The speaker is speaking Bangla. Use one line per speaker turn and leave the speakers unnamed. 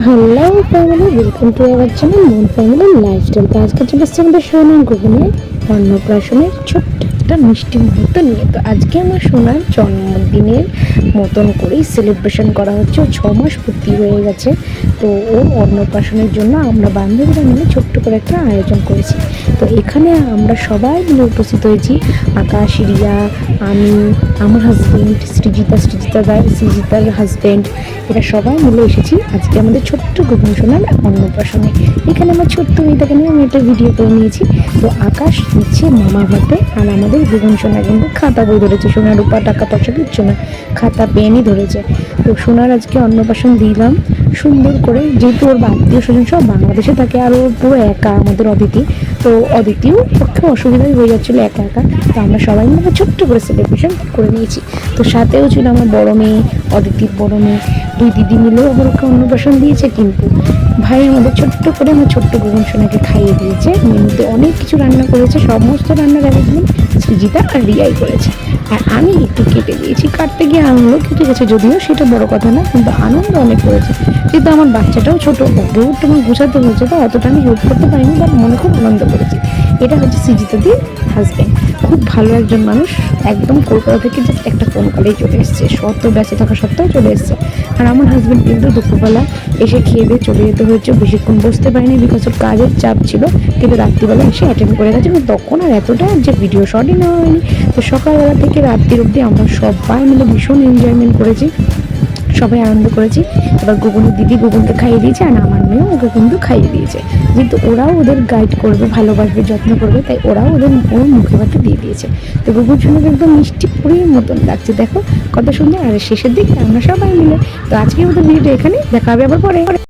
Hello family welcome to our channel Mon family lifestyle তো আজকে চলে এসেছি আমাদের সোনার গোপনে অন্নপ্রাশনের ছোট্ট একটা মিষ্টি মুহূর্ত নিয়ে। তো আজকে আমার সোনার জন্মদিনের মতন করেই সেলিব্রেশন করা হচ্ছে। ও ছ মাস পূর্তি হয়ে গেছে। তো ওর অন্নপ্রাশনের জন্য আমরা বান্ধবীরা মিলে ছোট্ট করে একটা আয়োজন করেছি। তো এখানে আমরা সবাই মিলে উপস্থিত হয়েছি। আকাশ, রিয়া, আমি, আমার হাজব্যান্ড সৃজিতা সৃজিতা ভাই সৃজিতার হাজব্যান্ড এরা সবাই মিলে এসেছি আজকে আমাদের ছোট্ট গোপন সোনার অন্নপ্রাশনে। এখানে আমার ছোট্ট মেয়েটাকে নিয়ে আমি একটা ভিডিও করে নিয়েছি। তো আকাশ নিচ্ছে মামা হাতে আর আমাদের গোপন সোনা কিন্তু খাতা বই ধরেছে। সোনার রূপা, টাকা পয়সা কিচ্ছু না, খাতা পেনই ধরেছে। তো সোনার আজকে অন্নপ্রাশন দিলাম, সুন্দর করে যেহেতু ওর আত্মীয় স্বজন সব বাংলাদেশে থাকে, আর ও পুরো একা আমাদের অদিতি। তো অদিতিও পক্ষে অসুবিধাই হয়ে যাচ্ছিল একা একা, তো আমরা সবাই মিলে ছোট্ট করে সেলিব্রেশন করে নিয়েছি। তো সাথেও ছিল আমার বড় মেয়ে, অদিতির বড় মেয়ে, দুই দিদি মিলেও আবার ওকে অন্নপ্রাশন দিয়েছে, কিন্তু ভাই মধ্যে ছোট্ট করে আমার ছোট্ট গগন সোনাকে খাইয়ে দিয়েছে। মেনুতে অনেক কিছু রান্না করেছে, সমস্ত রান্নার অ্যারেঞ্জমেন্ট সৃজিতা আর রিয়াই করেছে। আর আমি একটু কেটে দিয়েছি। কাটতে গিয়ে আনন্দ কেটে গেছে, যদিও সেটা বড় কথা না কিন্তু আনন্দ অনেক করেছে। কিন্তু আমার বাচ্চাটাও ছোট একটু আমার গুছাতে হয়েছে তো, অতটা আমি হেল্প করতে পারিনি বাট মনে খুব আনন্দ করেছি। এটা হচ্ছে সৃজিতা দির হাজব্যান্ড খুব ভালো একজন মানুষ একদম কলকাতা থেকে জাস্ট একটা ফোন কলেই চলে এসছে। শত ব্যস্ত থাকা সত্ত্বেও চলে এসছে। আর আমার হাজব্যান্ড কিন্তু দুপুরবেলা এসে খেয়ে দিয়ে চলে যেতে হয়েছে। বেশিক্ষণ বসতে পারিনি বিকজ ওর কাজের চাপ ছিল। কিন্তু রাত্রিবেলা এসে অ্যাটেন্ড করে গেছে। কিন্তু তখন আর এতটা যে ভিডিও শটই নেওয়া হয়নি। তো সকালবেলা থেকে রাত্রির অবধি আমরা সবাই মিলে ভীষণ এনজয়মেন্ট করেছি। সবাই আনন্দ করেছি। এবার গুগুনের দিদি গুগুনকে খাইয়ে দিয়েছে। আর আমার মেয়েও ওকে কিন্তু খাইয়ে দিয়েছে। কিন্তু ওরাও ওদের গাইড করবে, ভালোবাসবে, যত্ন করবে, তাই ওরাও ওদের ওর মুখে ভাতে দিয়ে দিয়েছে। তো গুগুর জন্য একদম মিষ্টি পুরীর মতন লাগছে। দেখো কত সুন্দর। আর শেষের দিকে আমরা সবাই মিলে। তো আজকে ওদের ভিডিওটা এখানে দেখা হবে আবার পরে।